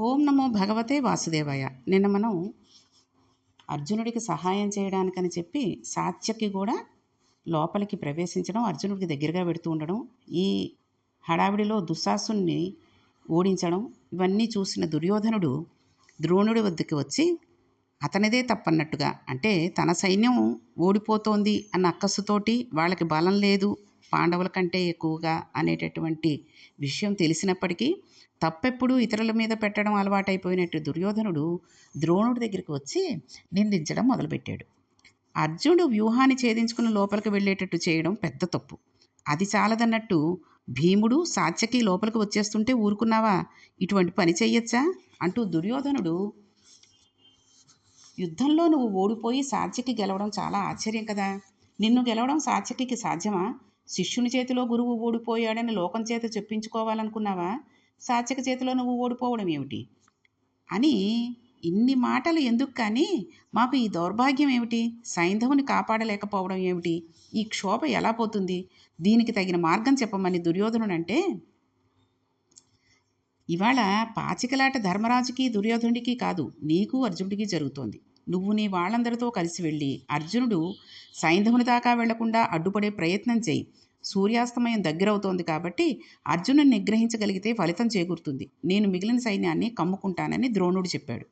ఓం నమో భగవతే వాసుదేవాయ. నిన్న మనం అర్జునుడికి సహాయం చేయడానికని చెప్పి సాత్యకి కూడా లోపలికి ప్రవేశించడం అర్జునుడికి దగ్గరగా పెడుతూ ఉండడం ఈ హడావిడిలో దుశ్శాసుని ఓడించడం ఇవన్నీ చూసిన దుర్యోధనుడు ద్రోణుడి వద్దకు వచ్చి అతనిదే తప్పన్నట్టుగా. అంటే తన సైన్యం ఓడిపోతోంది అన్న అక్కసుతోటి వాళ్ళకి బలం లేదు పాండవుల కంటే ఎక్కువగా అనేటటువంటి విషయం తెలిసినప్పటికీ తప్పెప్పుడు ఇతరుల మీద పెట్టడం అలవాటైపోయినట్టు దుర్యోధనుడు ద్రోణుడి దగ్గరికి వచ్చి నిందించడం మొదలుపెట్టాడు. అర్జునుడు వ్యూహాన్ని ఛేదించుకుని లోపలికి వెళ్ళేటట్టు చేయడం పెద్ద తప్పు. అది చాలదన్నట్టు భీముడు సాత్యకి లోపలికి వచ్చేస్తుంటే ఊరుకున్నావా? ఇటువంటి పని చెయ్యొచ్చా? అంటూ దుర్యోధనుడు యుద్ధంలో నువ్వు ఓడిపోయి సాత్యకి గెలవడం చాలా ఆశ్చర్యం కదా? నిన్ను గెలవడం సాత్యకి సాధ్యమా? శిష్యుని చేతిలో గురువు ఓడిపోయాడని లోకం చేత చెప్పించుకోవాలనుకున్నావా? సాత్విక చేతిలో నువ్వు ఓడిపోవడం ఏమిటి? అని ఇన్ని మాటలు ఎందుకు కానీ మాకు ఈ దౌర్భాగ్యం ఏమిటి? సైంధవుని కాపాడలేకపోవడం ఏమిటి? ఈ క్షోభ ఎలా పోతుంది? దీనికి తగిన మార్గం చెప్పమని దుర్యోధనుడు అంటే ఇవాళ పాచికలాట ధర్మరాజుకి దుర్యోధనుడికి కాదు నీకు అర్జునుడికి జరుగుతోంది. నువ్వు నీ వాళ్ళందరితో కలిసి వెళ్ళి అర్జునుడు సైంధవుని దాకా వెళ్ళకుండా అడ్డుపడే ప్రయత్నం చేయి. సూర్యాస్తమయం దగ్గరవుతోంది కాబట్టి అర్జునుని నిగ్రహించగలిగితే ఫలితం చేకూరుతుంది. నేను మిగిలిన సైన్యాన్ని కమ్ముకుంటానని ద్రోణుడు చెప్పాడు.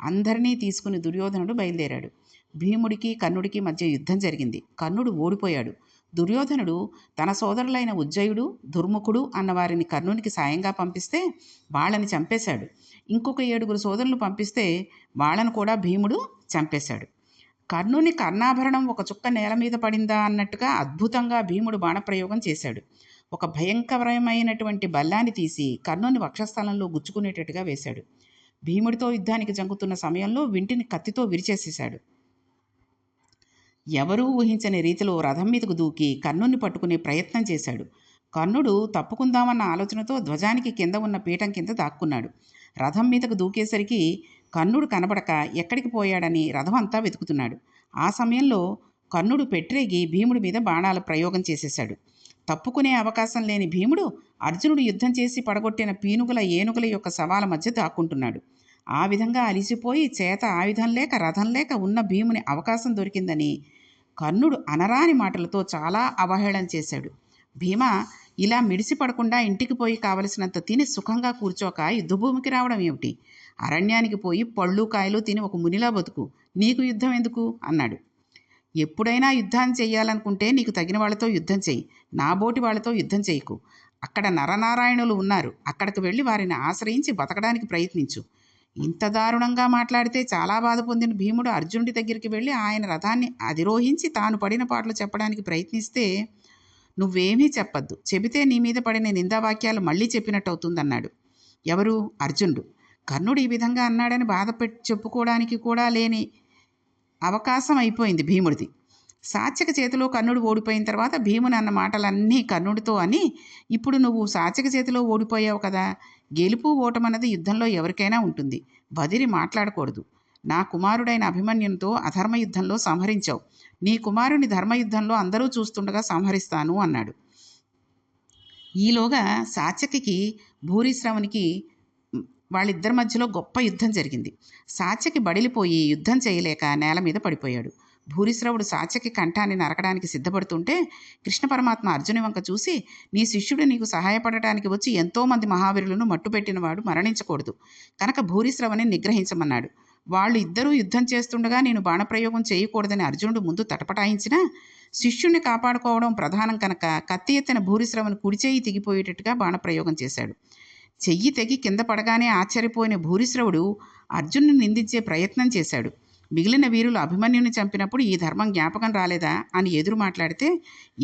అందరినీ తీసుకుని దుర్యోధనుడు బయలుదేరాడు. భీముడికి కర్ణుడికి మధ్య యుద్ధం జరిగింది. కర్ణుడు ఓడిపోయాడు. దుర్యోధనుడు తన సోదరులైన ఉజ్జయుడు దుర్ముఖుడు అన్న వారిని కర్ణునికి సాయంగా పంపిస్తే వాళ్ళని చంపేశాడు. ఇంకొక ఏడుగురు సోదరులు పంపిస్తే వాళ్ళను కూడా భీముడు చంపేశాడు. కర్ణుని కర్ణాభరణం ఒక చుక్క నేల మీద పడిందా అన్నట్టుగా అద్భుతంగా భీముడు బాణప్రయోగం చేశాడు. ఒక భయంకరమైనటువంటి బల్లాన్ని తీసి కర్ణుని వక్షస్థలంలో గుచ్చుకునేటట్టుగా వేశాడు. భీముడితో యుద్ధానికి జంకుతున్న సమయంలో వింటిని కత్తితో విరిచేసేశాడు. ఎవరూ ఊహించని రీతిలో రథం మీదకు దూకి కర్ణుని పట్టుకునే ప్రయత్నం చేశాడు. కర్ణుడు తప్పుకుందామన్న ఆలోచనతో ధ్వజానికి కింద ఉన్న పీఠం కింద దాక్కున్నాడు. రథం మీదకు దూకేసరికి కర్ణుడు కనబడక ఎక్కడికి పోయాడని రథమంతా వెతుకుతున్నాడు. ఆ సమయంలో కర్ణుడు పెట్టిరేగి భీముడి మీద బాణాల ప్రయోగం చేసేశాడు. తప్పుకునే అవకాశం లేని భీముడు అర్జునుడు యుద్ధం చేసి పడగొట్టిన పీనుగుల ఏనుగుల యొక్క సవాల మధ్య దాక్కుంటున్నాడు. ఆ విధంగా అలిసిపోయి చేత ఆయుధం లేక రథం లేక ఉన్న భీముని అవకాశం దొరికిందని కర్ణుడు అనరాని మాటలతో చాలా అవహేళన చేశాడు. భీమ ఇలా మిడిసి పడకుండా ఇంటికి పోయి కావలసినంత తిని సుఖంగా కూర్చోక యుద్ధభూమికి రావడం ఏమిటి? అరణ్యానికి పోయి పళ్ళు కాయలు తిని ఒక మునిలా బతుకు. నీకు యుద్ధం ఎందుకు? అన్నాడు. ఎప్పుడైనా యుద్ధాన్ని చెయ్యాలనుకుంటే నీకు తగిన వాళ్ళతో యుద్ధం చెయ్యి. నాబోటి వాళ్ళతో యుద్ధం చేయకు అక్కడ నరనారాయణులు ఉన్నారు. అక్కడికి వెళ్ళి వారిని ఆశ్రయించి బతకడానికి ప్రయత్నించు. ఇంత దారుణంగా మాట్లాడితే చాలా బాధ పొందిన భీముడు అర్జునుడి దగ్గరికి వెళ్ళి ఆయన రథాన్ని అధిరోహించి తాను పడిన పాటలు చెప్పడానికి ప్రయత్నిస్తే నువ్వేమీ చెప్పద్దు. చెబితే నీ మీద పడిన నిందావాక్యాలు మళ్ళీ చెప్పినట్టు అవుతుందన్నాడు ఎవరు? అర్జునుడు. కర్ణుడు ఈ విధంగా అన్నాడని బాధపెట్టి చెప్పుకోవడానికి కూడా లేని అవకాశం అయిపోయింది భీముడిది. సాత్యక చేతిలో కర్ణుడు ఓడిపోయిన తర్వాత భీముని అన్న మాటలన్నీ కర్ణుడితో అని ఇప్పుడు నువ్వు సాత్యక చేతిలో ఓడిపోయావు కదా గెలుపు ఓటమన్నది యుద్ధంలో ఎవరికైనా ఉంటుంది. బదిరి మాట్లాడకూడదు. నా కుమారుడైన అభిమన్యునితో అధర్మ యుద్ధంలో సంహరించావు. నీ కుమారుని ధర్మయుద్ధంలో అందరూ చూస్తుండగా సంహరిస్తాను అన్నాడు. ఈలోగా సాత్యకి భూరిశ్రవునికి వాళ్ళిద్దరి మధ్యలో గొప్ప యుద్ధం జరిగింది. సాత్యకి బడిలిపోయి యుద్ధం చేయలేక నేల మీద పడిపోయాడు. భూరిశ్రవుడు సాత్యకి కంఠాన్ని నరకడానికి సిద్ధపడుతుంటే కృష్ణ పరమాత్మ అర్జుని వంక చూసి నీ శిష్యుడు నీకు సహాయపడటానికి వచ్చి ఎంతోమంది మహావీరులను మట్టుపెట్టినవాడు మరణించకూడదు. కనుక భూరిశ్రవని నిగ్రహించమన్నాడు. వాళ్ళు ఇద్దరూ యుద్ధం చేస్తుండగా నేను బాణప్రయోగం చేయకూడదని అర్జునుడు ముందు తటపటాయించినా శిష్యుణ్ణి కాపాడుకోవడం ప్రధానం కనుక కత్తి ఎత్తిన భూరిశ్రవను కుడిచేయి తెగిపోయేటట్టుగా బాణప్రయోగం చేశాడు. చెయ్యి తెగి కింద పడగానే ఆశ్చర్యపోయిన భూరిశ్రవుడు అర్జునుని నిందించే ప్రయత్నం చేశాడు. మిగిలిన వీరులు అభిమన్యుని చంపినప్పుడు ఈ ధర్మం జ్ఞాపకం రాలేదా అని ఎదురు మాట్లాడితే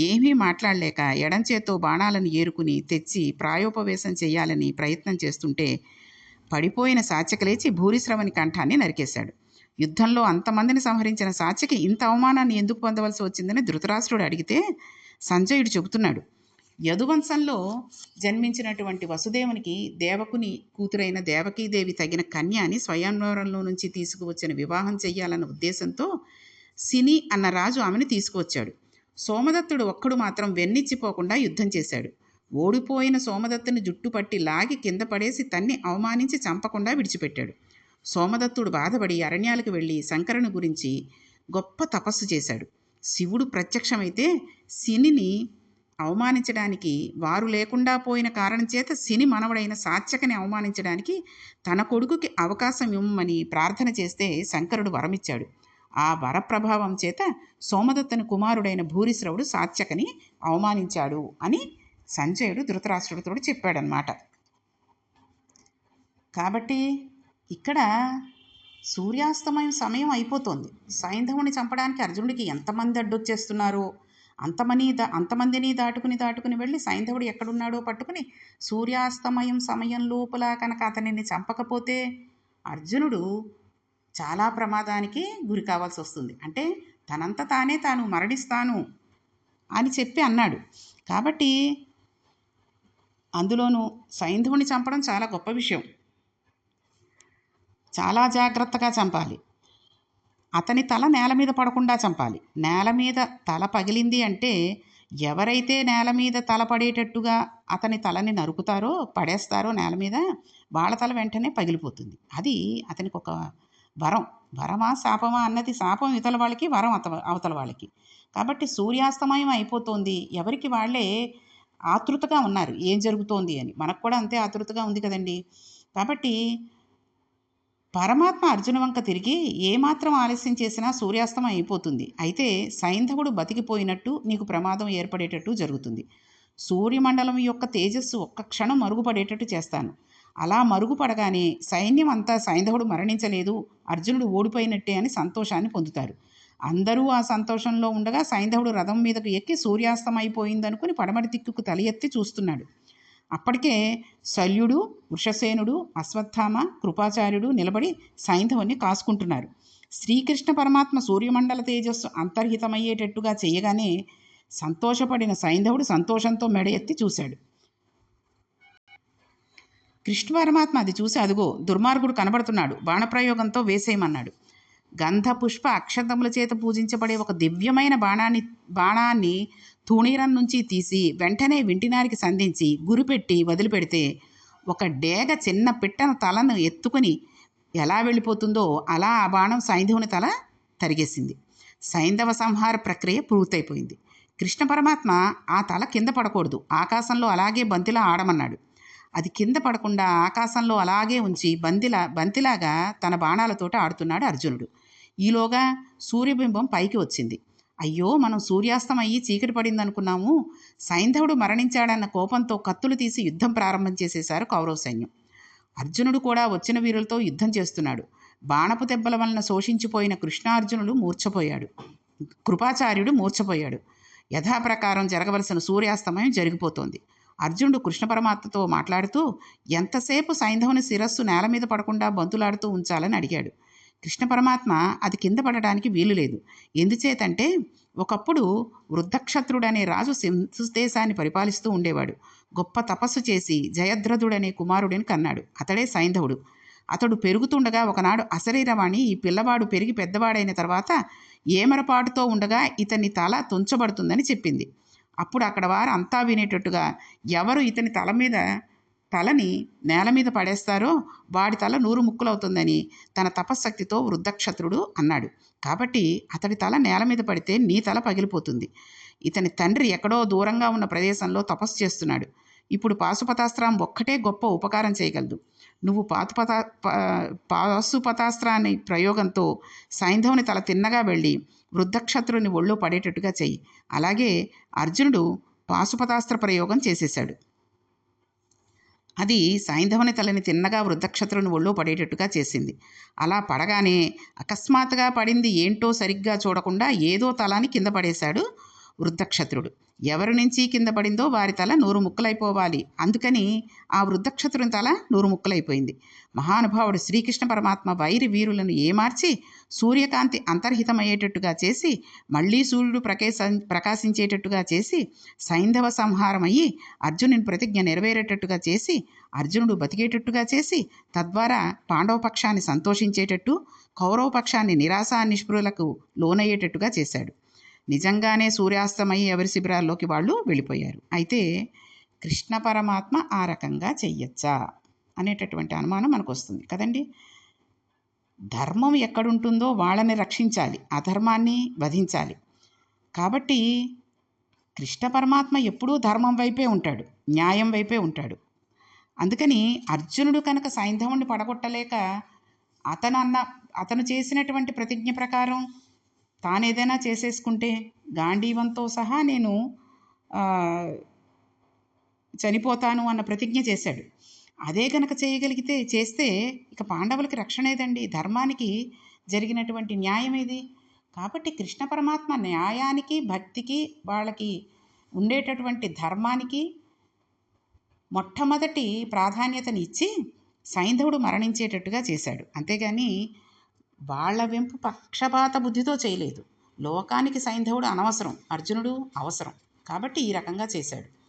ఏమీ మాట్లాడలేక ఎడంచేత్తో బాణాలను ఏరుకుని తెచ్చి ప్రాయోపవేశం చేయాలని ప్రయత్నం చేస్తుంటే పడిపోయిన సాత్యక లేచి భూరిశ్రవని కంఠాన్ని నరికేశాడు. యుద్ధంలో అంతమందిని సంహరించిన సాచకి ఇంత అవమానాన్ని ఎందుకు పొందవలసి వచ్చిందని ధృతరాష్ట్రుడు అడిగితే సంజయుడు చెబుతున్నాడు యదువంశంలో జన్మించినటువంటి వసుదేవునికి దేవకుని కూతురైన దేవకీదేవి తగిన కన్య అని స్వయంవరంలో నుంచి తీసుకువచ్చిన వివాహం చెయ్యాలన్న ఉద్దేశంతో సిని అన్న రాజు ఆమెను తీసుకువచ్చాడు. సోమదత్తుడు ఒక్కడు మాత్రం వెన్నిచ్చిపోకుండా యుద్ధం చేశాడు. ఓడిపోయిన సోమదత్తుని జుట్టు పట్టి లాగి కింద పడేసి తన్ని అవమానించి చంపకుండా విడిచిపెట్టాడు. సోమదత్తుడు బాధపడి అరణ్యాలకు వెళ్ళి శంకరుని గురించి గొప్ప తపస్సు చేశాడు. శివుడు ప్రత్యక్షమైతే శనిని అవమానించడానికి వారు లేకుండా పోయిన కారణం చేత శని మనవడైన సాత్యకని అవమానించడానికి తన కొడుకుకి అవకాశం ఇవ్వమని ప్రార్థన చేస్తే శంకరుడు వరమిచ్చాడు. ఆ వరప్రభావం చేత సోమదత్తని కుమారుడైన భూరిశ్రవుడు సాత్యకని అవమానించాడు అని సంజయుడు ధృతరాష్ట్రుడితో చెప్పాడనమాట కాబట్టి ఇక్కడ సూర్యాస్తమయం సమయం అయిపోతుంది. సైంధవుని చంపడానికి అర్జునుడికి ఎంతమంది అడ్డొచ్చేస్తున్నారో? అంతమని దా అంతమందిని దాటుకుని దాటుకుని వెళ్ళి సైంధవుడు ఎక్కడున్నాడో పట్టుకుని సూర్యాస్తమయం సమయం లోపల కనుక అతనిని చంపకపోతే అర్జునుడు చాలా ప్రమాదానికి గురి కావాల్సి వస్తుంది. అంటే తనంత తానే తాను మరణిస్తాను అని చెప్పి అన్నాడు. కాబట్టి అందులోనూ సైంధవుని చంపడం చాలా గొప్ప విషయం. చాలా జాగ్రత్తగా చంపాలి. అతని తల నేల మీద పడకుండా చంపాలి. నేల మీద తల పగిలింది అంటే ఎవరైతే నేల మీద తల పడేటట్టుగా అతని తలని నరుకుతారో పడేస్తారో నేల మీద వాళ్ళ తల వెంటనే పగిలిపోతుంది. అది అతనికి ఒక వరం. వరమా శాపమా అన్నది శాపం ఇతల వాళ్ళకి వరం అత అవతల వాళ్ళకి. కాబట్టి సూర్యాస్తమయం అయిపోతుంది. ఎవరికి వాళ్ళే ఆతృతగా ఉన్నారు. ఏం జరుగుతోంది అని. మనకు కూడా అంతే ఆతృతగా ఉంది కదండి. కాబట్టి పరమాత్మ అర్జున వంక తిరిగి ఏమాత్రం ఆలస్యం చేసినా సూర్యాస్తమం అయిపోతుంది. అయితే సైంధవుడు బతికిపోయినట్టు నీకు ప్రమాదం ఏర్పడేటట్టు జరుగుతుంది. సూర్యమండలం యొక్క తేజస్సు ఒక్క క్షణం మరుగుపడేటట్టు చేస్తాను. అలా మరుగుపడగానే సైన్యం అంతా సైంధవుడు మరణించలేదు అర్జునుడు ఓడిపోయినట్టే అని సంతోషాన్ని పొందుతారు. అందరూ ఆ సంతోషంలో ఉండగా సైంధవుడు రథం మీదకు ఎక్కి సూర్యాస్తం అయిపోయిందనుకుని పడమటి దిక్కుకు తల ఎత్తి చూస్తున్నాడు. అప్పటికే శల్యుడు వృషసేనుడు అశ్వత్థామ కృపాచార్యుడు నిలబడి సైంధవుని కాసుకుంటున్నారు. శ్రీకృష్ణ పరమాత్మ సూర్యమండల తేజస్సు అంతర్హితమయ్యేటట్టుగా చేయగానే సంతోషపడిన సైంధవుడు సంతోషంతో మెడ ఎత్తి చూశాడు. కృష్ణ పరమాత్మ అది చూసి అదుగో దుర్మార్గుడు కనబడుతున్నాడు. బాణప్రయోగంతో వేసేయమన్నాడు. గంధపుష్ప అక్షతముల చేత పూజించబడే ఒక దివ్యమైన బాణాన్ని బాణాన్ని తూణీరం నుంచి తీసి వెంటనే వింటినారికి సంధించి గురిపెట్టి వదిలిపెడితే ఒక డేగ చిన్న పిట్టన తలను ఎత్తుకుని ఎలా వెళ్ళిపోతుందో అలా ఆ బాణం సైంధవుని తల తరిగేసింది. సైంధవ సంహార ప్రక్రియ పూర్తయిపోయింది. కృష్ణ పరమాత్మ ఆ తల కింద పడకూడదు. ఆకాశంలో అలాగే బంతిలా ఆడమన్నాడు. అది కింద పడకుండా ఆకాశంలో అలాగే ఉంచి బంతిలా బంతిలాగా తన బాణాలతోటి ఆడుతున్నాడు అర్జునుడు. ఈలోగా సూర్యబింబం పైకి వచ్చింది. అయ్యో మనం సూర్యాస్తమయ్యి చీకటి పడింది అనుకున్నాము సైంధవుడు మరణించాడన్న కోపంతో కత్తులు తీసి యుద్ధం ప్రారంభం చేసేశారు కౌరవ సైన్యం. అర్జునుడు కూడా వచ్చిన వీరులతో యుద్ధం చేస్తున్నాడు. బాణపు దెబ్బల వలన శోషించిపోయిన కృష్ణార్జునుడు మూర్ఛపోయాడు. కృపాచార్యుడు మూర్ఛపోయాడు. యథాప్రకారం జరగవలసిన సూర్యాస్తమయం జరిగిపోతోంది. అర్జునుడు కృష్ణ పరమాత్మతో మాట్లాడుతూ ఎంతసేపు సైంధవుని శిరస్సు నేల మీద పడకుండా బంతులాడుతూ ఉంచాలని అడిగాడు. కృష్ణ పరమాత్మ అది కింద పడడానికి వీలు లేదు. ఎందుచేతంటే ఒకప్పుడు వృద్ధక్షత్రుడనే రాజు దేశాన్ని పరిపాలిస్తూ ఉండేవాడు. గొప్ప తపస్సు చేసి జయద్రథుడనే కుమారుడిని కన్నాడు. అతడే సైంధవుడు. అతడు పెరుగుతుండగా ఒకనాడు అశరీరవాణి ఈ పిల్లవాడు పెరిగి పెద్దవాడైన తర్వాత ఏమరపాటుతో ఉండగా ఇతని తల తుంచబడుతుందని చెప్పింది. అప్పుడు అక్కడ వారు అంతా వినేటట్టుగా ఎవరు ఇతని తల మీద తలని నేల మీద పడేస్తారో వాడి తల నూరు ముక్కులవుతుందని తన తపశ్శక్తితో వృద్ధక్షత్రుడు అన్నాడు. కాబట్టి అతడి తల నేల మీద పడితే నీ తల పగిలిపోతుంది. ఇతని తండ్రి ఎక్కడో దూరంగా ఉన్న ప్రదేశంలో తపస్సు చేస్తున్నాడు. ఇప్పుడు పాశుపతాస్త్రం ఒక్కటే గొప్ప ఉపకారం చేయగలదు. నువ్వు పాతుపత పాశుపతాస్త్రాన్ని ప్రయోగంతో సైంధవుని తల తిన్నగా వెళ్ళి వృద్ధక్షత్రుని ఒళ్ళో పడేటట్టుగా చెయ్యి. అలాగే అర్జునుడు పాశుపతాస్త్ర ప్రయోగం చేసేశాడు. అది సాయంధవని తలని తిన్నగా వృద్ధక్షత్రుని ఒళ్ళో పడేటట్టుగా చేసింది. అలా పడగానే అకస్మాత్తుగా పడింది ఏంటో సరిగ్గా చూడకుండా ఏదో తలాని కింద పడేశాడు. వృద్ధక్షత్రుడు. ఎవరి నుంచి కింద పడిందో వారి తల నూరు ముక్కలైపోవాలి. అందుకని ఆ వృద్ధక్షత్రుని తల నూరు ముక్కలైపోయింది. మహానుభావుడు శ్రీకృష్ణ పరమాత్మ వైరి వీరులను ఏమార్చి సూర్యకాంతి అంతర్హితమయ్యేటట్టుగా చేసి మళ్ళీ సూర్యుడు ప్రకేశ ప్రకాశించేటట్టుగా చేసి సైంధవ సంహారం అయ్యి అర్జునుని ప్రతిజ్ఞ నెరవేరేటట్టుగా చేసి అర్జునుడు బతికేటట్టుగా చేసి తద్వారా పాండవ పక్షాన్ని సంతోషించేటట్టు కౌరవ పక్షాన్ని నిరాశా నిష్పృలకు లోనయ్యేటట్టుగా చేశాడు. నిజంగానే సూర్యాస్తమయ్యి ఎవరి శిబిరాల్లోకి వాళ్ళు వెళ్ళిపోయారు. అయితే కృష్ణ పరమాత్మ ఆ రకంగా చెయ్యొచ్చా? అనేటటువంటి అనుమానం మనకు వస్తుంది కదండి? ధర్మం ఎక్కడుంటుందో వాళ్ళని రక్షించాలి అధర్మాన్ని వధించాలి. కాబట్టి కృష్ణ పరమాత్మ ఎప్పుడూ ధర్మం వైపే ఉంటాడు న్యాయం వైపే ఉంటాడు. అందుకని అర్జునుడు కనుక సైంధవుణ్ణి పడగొట్టలేక అతను అన్న అతను చేసినటువంటి ప్రతిజ్ఞ ప్రకారం తానేదైనా చేసేసుకుంటే గాంధీవంతో సహా నేను చనిపోతాను అన్న ప్రతిజ్ఞ చేశాడు. అదే కనుక చేయగలిగితే చేస్తే ఇక పాండవులకి రక్షణ ఏదండి? ధర్మానికి జరిగినటువంటి న్యాయం ఏది? కాబట్టి కృష్ణ పరమాత్మ న్యాయానికి భక్తికి వాళ్ళకి ఉండేటటువంటి ధర్మానికి మొట్టమొదటి ప్రాధాన్యతని ఇచ్చి సైంధవుడు మరణించేటట్టుగా చేశాడు. అంతేగాని వాళ్ళ వెంపు పక్షపాత బుద్ధితో చేయలేదు. లోకానికి సైంధవుడు అనవసరం. అర్జునుడు అవసరం. కాబట్టి ఈ రకంగా చేశాడు.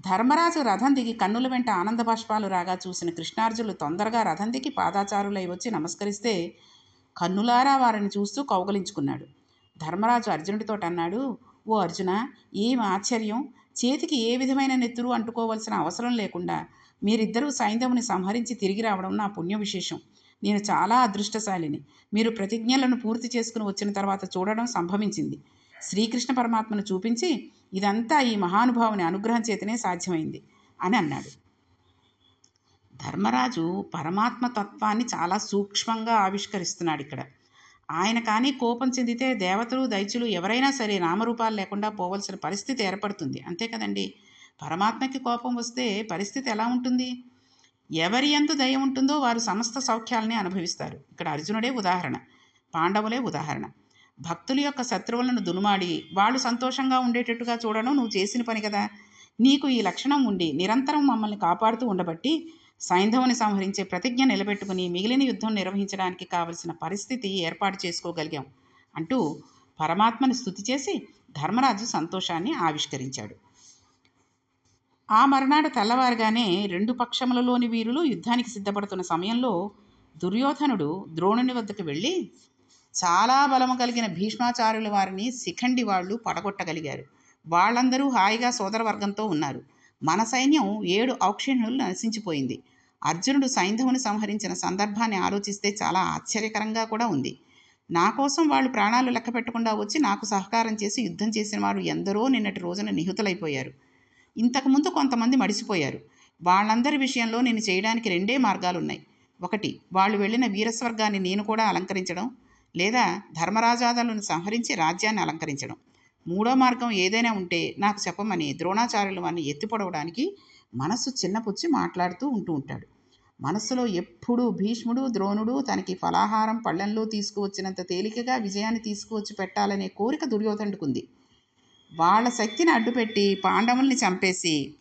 ధర్మరాజు రథం దిగి కన్నుల వెంట ఆనంద బాష్పాలు రాగా చూసిన కృష్ణార్జునులు తొందరగా రథం దిగి పాదాచారులై వచ్చి నమస్కరిస్తే కన్నులారా వారిని చూస్తూ కౌగలించుకున్నాడు. ధర్మరాజు అర్జునుడితో అన్నాడు ఓ అర్జున ఏం ఆశ్చర్యం? చేతికి ఏ విధమైన నెత్తురు అంటుకోవలసిన అవసరం లేకుండా మీరిద్దరూ సైంధవుని సంహరించి తిరిగి రావడం నా పుణ్య విశేషం నేను చాలా అదృష్టశాలిని. మీరు ప్రతిజ్ఞలను పూర్తి చేసుకుని వచ్చిన తర్వాత చూడడం సంభవించింది. శ్రీకృష్ణ పరమాత్మను చూపించి ఇదంతా ఈ మహానుభావుని అనుగ్రహం చేతనే సాధ్యమైంది అని అన్నాడు. ధర్మరాజు పరమాత్మ తత్వాన్ని చాలా సూక్ష్మంగా ఆవిష్కరిస్తున్నాడు ఇక్కడ. ఆయన కానీ కోపం చెందితే దేవతలు దైత్యులు ఎవరైనా సరే నామరూపాలు లేకుండా పోవలసిన పరిస్థితి ఏర్పడుతుంది. అంతే కదండి? పరమాత్మకి కోపం వస్తే పరిస్థితి ఎలా ఉంటుంది? ఎవరి ఎందు దయ ఉంటుందో వారు సమస్త సౌఖ్యాలని అనుభవిస్తారు. ఇక్కడ అర్జునుడే ఉదాహరణ పాండవులే ఉదాహరణ. భక్తుల యొక్క శత్రువులను దునుమాడి వాళ్ళు సంతోషంగా ఉండేటట్టుగా చూడడం నువ్వు చేసిన పని కదా. నీకు ఈ లక్షణం ఉండి నిరంతరం మమ్మల్ని కాపాడుతూ ఉండబట్టి సైంధవుని సంహరించే ప్రతిజ్ఞ నిలబెట్టుకుని మిగిలిన యుద్ధం నిర్వహించడానికి కావలసిన పరిస్థితి ఏర్పాటు చేసుకోగలిగాం అంటూ పరమాత్మని స్థుతి చేసి ధర్మరాజు సంతోషాన్ని ఆవిష్కరించాడు. ఆ మరునాడు తెల్లవారుగానే రెండు పక్షములలోని వీరులు యుద్ధానికి సిద్ధపడుతున్న సమయంలో దుర్యోధనుడు ద్రోణుని వద్దకు వెళ్ళి చాలా బలము కలిగిన భీష్మాచార్యుల వారిని శిఖండి వాళ్ళు పడగొట్టగలిగారు. వాళ్ళందరూ హాయిగా సోదరవర్గంతో ఉన్నారు. మన సైన్యం ఏడు ఔక్షిణులు నశించిపోయింది. అర్జునుడు సైంధవుని సంహరించిన సందర్భాన్ని ఆలోచిస్తే చాలా ఆశ్చర్యకరంగా కూడా ఉంది. నా కోసం వాళ్ళు ప్రాణాలు లెక్క పెట్టకుండా వచ్చి నాకు సహకారం చేసి యుద్ధం చేసిన వారు ఎందరో నిన్నటి రోజున నిహుతులైపోయారు. ఇంతకుముందు కొంతమంది మడిసిపోయారు. వాళ్ళందరి విషయంలో నేను చేయడానికి రెండే మార్గాలు ఉన్నాయి ఒకటి వాళ్ళు వెళ్ళిన వీరస్వర్గాన్ని నేను కూడా అలంకరించడం లేదా ధర్మరాజాదాలను సంహరించి రాజ్యాన్ని అలంకరించడం. మూడో మార్గం ఏదైనా ఉంటే నాకు చెప్పమని ద్రోణాచార్యులు వారిని ఎత్తిపడవడానికి మనస్సు చిన్నపుచ్చి మాట్లాడుతూ ఉంటూ ఉంటాడు. మనస్సులో ఎప్పుడూ భీష్ముడు ద్రోణుడు తనకి ఫలాహారం పళ్ళెంలో తీసుకువచ్చినంత తేలికగా విజయాన్ని తీసుకువచ్చి పెట్టాలనే కోరిక దుర్యోధనుడికుంది వాళ్ళ శక్తిని అడ్డుపెట్టి పాండవుల్ని చంపేసి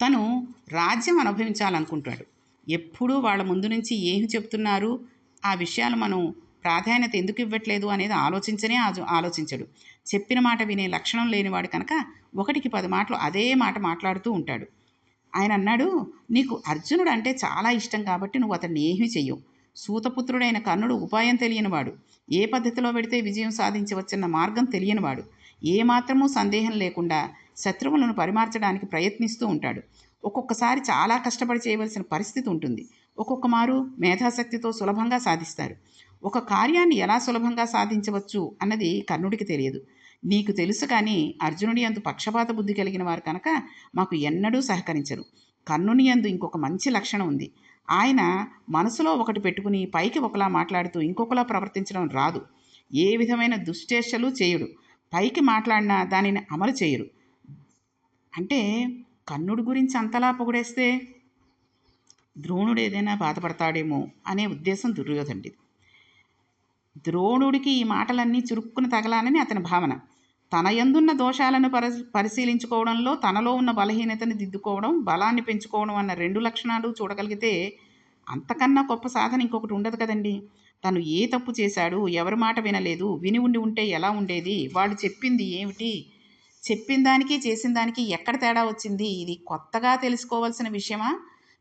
తను రాజ్యం అనుభవించాలనుకుంటాడు. ఎప్పుడూ వాళ్ళ ముందు నుంచి ఏమి చెప్తున్నారు? ఆ విషయాలు మనం ప్రాధాన్యత ఎందుకు ఇవ్వట్లేదు అనేది ఆలోచించనే ఆలోచించడు. చెప్పిన మాట వినే లక్షణం లేనివాడు కనుక ఒకటికి పది మాటలు అదే మాట మాట్లాడుతూ ఉంటాడు. ఆయన అన్నాడు నీకు అర్జునుడు అంటే చాలా ఇష్టం కాబట్టి నువ్వు అతన్ని ఏమీ చెయ్యవు. సూతపుత్రుడైన కర్ణుడు ఉపాయం తెలియనివాడు. ఏ పద్ధతిలో పెడితే విజయం సాధించవచ్చన్న మార్గం తెలియనివాడు. ఏ మాత్రమూ సందేహం లేకుండా శత్రువులను పరిమార్చడానికి ప్రయత్నిస్తూ ఉంటాడు. ఒక్కొక్కసారి చాలా కష్టపడి చేయవలసిన పరిస్థితి ఉంటుంది. ఒక్కొక్క మారు మేధాశక్తితో సులభంగా సాధిస్తారు. ఒక కార్యాన్ని ఎలా సులభంగా సాధించవచ్చు అన్నది కర్ణుడికి తెలియదు. నీకు తెలుసు కానీ అర్జునుడి అందు పక్షపాత బుద్ధి కలిగిన వారు కనుక మాకు ఎన్నడూ సహకరించరు. కర్ణుని యందు ఇంకొక మంచి లక్షణం ఉంది. ఆయన మనసులో ఒకటి పెట్టుకుని పైకి ఒకలా మాట్లాడుతూ ఇంకొకలా ప్రవర్తించడం రాదు. ఏ విధమైన దుశ్చేష్టలు చేయుడు. పైకి మాట్లాడినా దానిని అమలు చేయరు. అంటే కర్ణుడి గురించి అంతలా పొగిడేస్తే ద్రోణుడు ఏదైనా బాధపడతాడేమో అనే ఉద్దేశం దుర్యోధనుడిది. ద్రోణుడికి ఈ మాటలన్నీ చురుక్కున తగలానని అతని భావన. తన యందున్న దోషాలను పరి పరిశీలించుకోవడంలో తనలో ఉన్న బలహీనతని దిద్దుకోవడం బలాన్ని పెంచుకోవడం అన్న రెండు లక్షణాలు చూడగలిగితే అంతకన్నా గొప్ప సాధన ఇంకొకటి ఉండదు కదండి. తను ఏ తప్పు చేశాడు ఎవరి మాట వినలేదు విని ఉండి ఉంటే ఎలా ఉండేది వాళ్ళు చెప్పింది ఏమిటి చెప్పిన దానికి చేసిన దానికి ఎక్కడ తేడా వచ్చింది ఇది కొత్తగా తెలుసుకోవాల్సిన విషయమా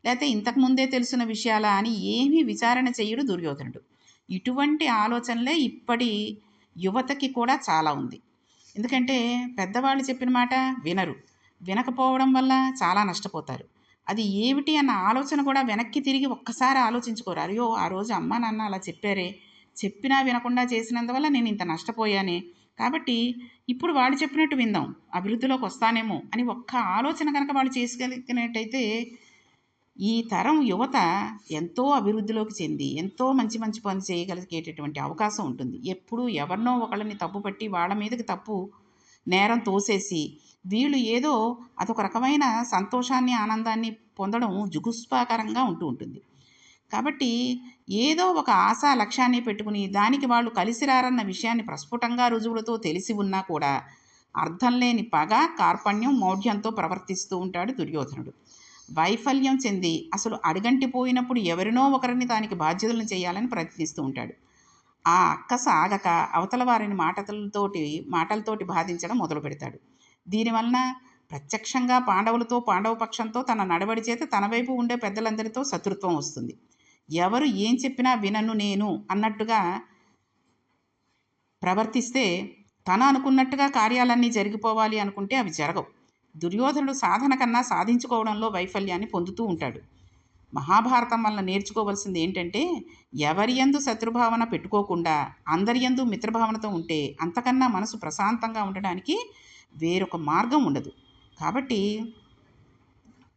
లేకపోతే ఇంతకుముందే తెలిసిన విషయాలా అని ఏమీ విచారణ చేయడు దుర్యోధనుడు. ఇటువంటి ఆలోచనలే ఇప్పటి యువతకి కూడా చాలా ఉంది. ఎందుకంటే పెద్దవాళ్ళు చెప్పిన మాట వినరు. వినకపోవడం వల్ల చాలా నష్టపోతారు. అది ఏమిటి అన్న ఆలోచన కూడా వెనక్కి తిరిగి ఒక్కసారి ఆలోచించుకోరు. అయ్యో ఆ రోజు అమ్మ నాన్న అలా చెప్పారే. చెప్పినా వినకుండా చేసినందువల్ల నేను ఇంత నష్టపోయానే. కాబట్టి ఇప్పుడు వాళ్ళు చెప్పినట్టు విందాం. అభివృద్ధిలోకి వస్తానేమో అని ఒక్క ఆలోచన కనుక వాళ్ళు చేసుకెళ్ళినట్టయితే ఈ తరం యువత ఎంతో అభివృద్ధిలోకి చెంది ఎంతో మంచి మంచి పనులు చేయగలిగేటటువంటి అవకాశం ఉంటుంది. ఎప్పుడూ ఎవరినో ఒకళ్ళని తప్పుపట్టి వాళ్ళ మీదకి తప్పు నేరం తోసేసి వీళ్ళు ఏదో అదొక రకమైన సంతోషాన్ని ఆనందాన్ని పొందడం జుగుస్పాకరంగా ఉంటూ ఉంటుంది. కాబట్టి ఏదో ఒక ఆశా లక్ష్యాన్ని పెట్టుకుని దానికి వాళ్ళు కలిసి రారన్న విషయాన్ని ప్రస్ఫుటంగా రుజువులతో తెలిసి ఉన్నా కూడా అర్థం లేని పగ కార్పణ్యం మౌఢ్యంతో ప్రవర్తిస్తూ ఉంటాడు దుర్యోధనుడు. వైఫల్యం చెంది అసలు అడుగంటిపోయినప్పుడు ఎవరినో ఒకరిని దానికి బాధ్యతలను చేయాలని ప్రయత్నిస్తూ ఉంటాడు. ఆ అక్క సాగక అవతల వారిని మాటలతోటి మాటలతోటి బాధించడం మొదలు పెడతాడు దీనివలన ప్రత్యక్షంగా పాండవులతో పాండవ పక్షంతో తన నడవడి చేత తన వైపు ఉండే పెద్దలందరితో శత్రుత్వం వస్తుంది. ఎవరు ఏం చెప్పినా వినను నేను అన్నట్టుగా ప్రవర్తిస్తే తన అనుకున్నట్టుగా కార్యాలన్నీ జరిగిపోవాలి అనుకుంటే అవి జరగవు. దుర్యోధనుడు సాధన కన్నా సాధించుకోవడంలో వైఫల్యాన్ని పొందుతూ ఉంటాడు. మహాభారతం వల్ల నేర్చుకోవలసింది ఏంటంటే ఎవరి యందు శత్రుభావన పెట్టుకోకుండా అందరి యందు మిత్రభావనతో ఉంటే అంతకన్నా మనసు ప్రశాంతంగా ఉండడానికి వేరొక మార్గం ఉండదు. కాబట్టి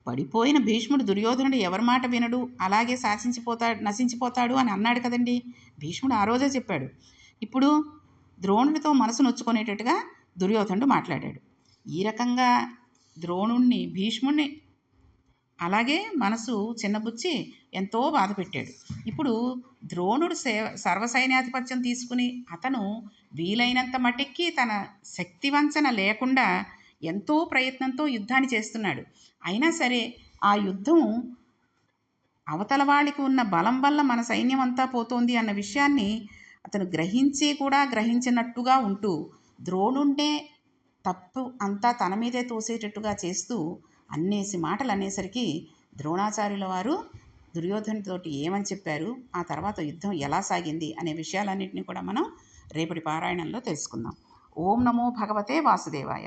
పడిపోయిన భీష్ముడు దుర్యోధనుడు ఎవరి మాట వినడు? అలాగే శాసించిపోతాడు నశించిపోతాడు అని అన్నాడు కదండి. భీష్ముడు ఆ రోజే చెప్పాడు. ఇప్పుడు ద్రోణుడితో మనసు నొచ్చుకునేటట్టుగా దుర్యోధనుడు మాట్లాడాడు. ఈ రకంగా ద్రోణుణ్ణి భీష్ముణ్ణి. అలాగే మనసు చిన్నబుచ్చి ఎంతో బాధ పెట్టాడు. ఇప్పుడు ద్రోణుడు సేవ సర్వసైన్యాధిపత్యం తీసుకుని అతను వీలైనంత మటుక్కి తన శక్తివంచన లేకుండా ఎంతో ప్రయత్నంతో యుద్ధాన్ని చేస్తున్నాడు. అయినా సరే ఆ యుద్ధం అవతల వాళ్ళకి ఉన్న బలం వల్ల మన సైన్యం అంతా పోతోంది అన్న విషయాన్ని అతను గ్రహించి కూడా గ్రహించినట్టుగా ఉంటూ ద్రోణుండే తప్పు అంతా తన మీదే తోసేటట్టుగా చేస్తూ అన్నేసి మాటలు అనేసరికి ద్రోణాచార్యుల వారు దుర్యోధనతోటి ఏమని చెప్పారు? ఆ తర్వాత యుద్ధం ఎలా సాగింది? అనే విషయాలన్నింటినీ కూడా మనం రేపటి పారాయణంలో తెలుసుకుందాం. ఓం నమో భగవతే వాసుదేవాయ.